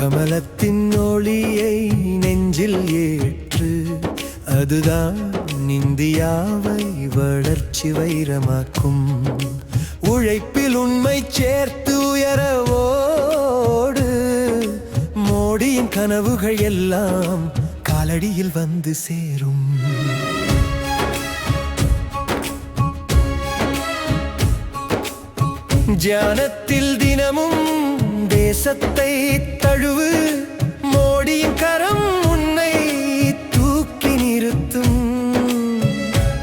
கமலத்தின் ஒளியை நெஞ்சில் ஏற்று அதுதான் இந்தியாவை வளர்ச்சி வைரமாக்கும். உழைப்பில் உண்மை சேர்த்து உயரவோடு மோடியின் கனவுகள் எல்லாம் காலடியில் வந்து சேரும். தியானத்தில் தினமும் தேசத்தை தழுவு மோடியின் கரம் உன்னை தூக்கி நிறுத்தும்.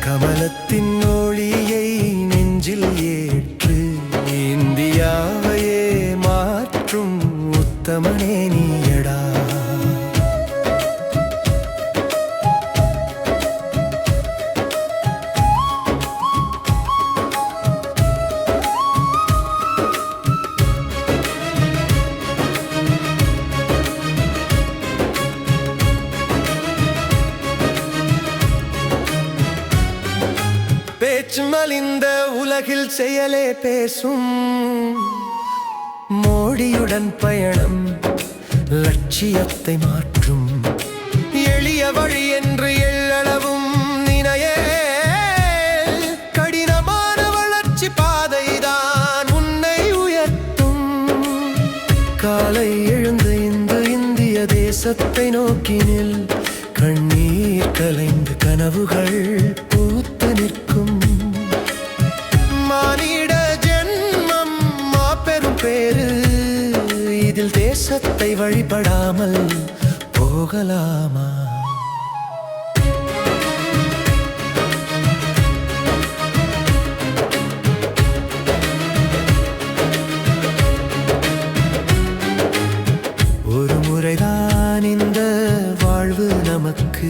கமலத்தின் ஒளியை நெஞ்சில் ஏற்று இந்தியாவையே மாற்றும் உத்தமனே நீயடா. பேச்சு மலிந்த உலகில் செயலே பேசும். மோடியுடன் பயணம் லட்சியத்தை மாற்றும். எளிய வழி என்று எள்ளளவும் நினையே. கடினமான வளர்ச்சி பாதைதான் உன்னை உயர்த்தும். காலை எழுந்த இந்த இந்திய தேசத்தை நோக்கினில் கண்ணீர் கலைந்து கனவுகள் பூத்து நிற்கும். தேசத்தை வழிபடாமல் போகலாமா? ஒரு முறைதான் இந்த வாழ்வு நமக்கு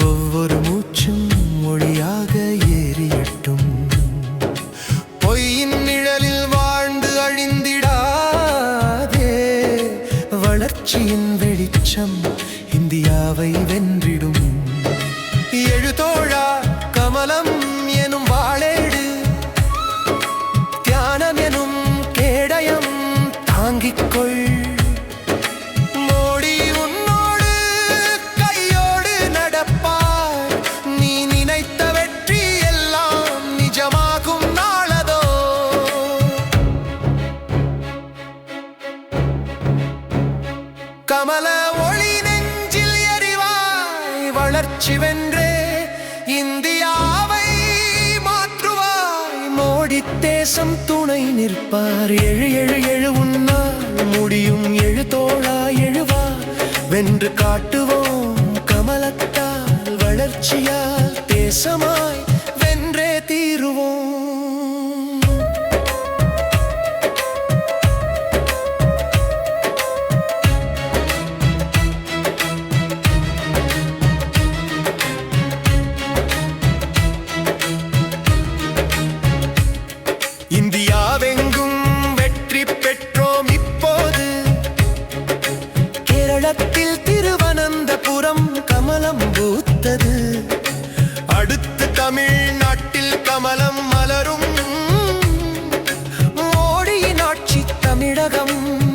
ஒவ்வொரு மூச்சும் வளர்ச்சியின் வெளிச்சம் இந்தியாவை வென்ற வளர்ச்சி வென்றே இந்தியாவை மாற்றுவாய். மோடி தேசம் துணை நிற்பார். எழு எழு எழு உன்னால் முடியும் எழு தோழா எழுவா. வென்று காட்டுவோம் கமலத்தால் வளர்ச்சியால் தேசமா தமிழகம்.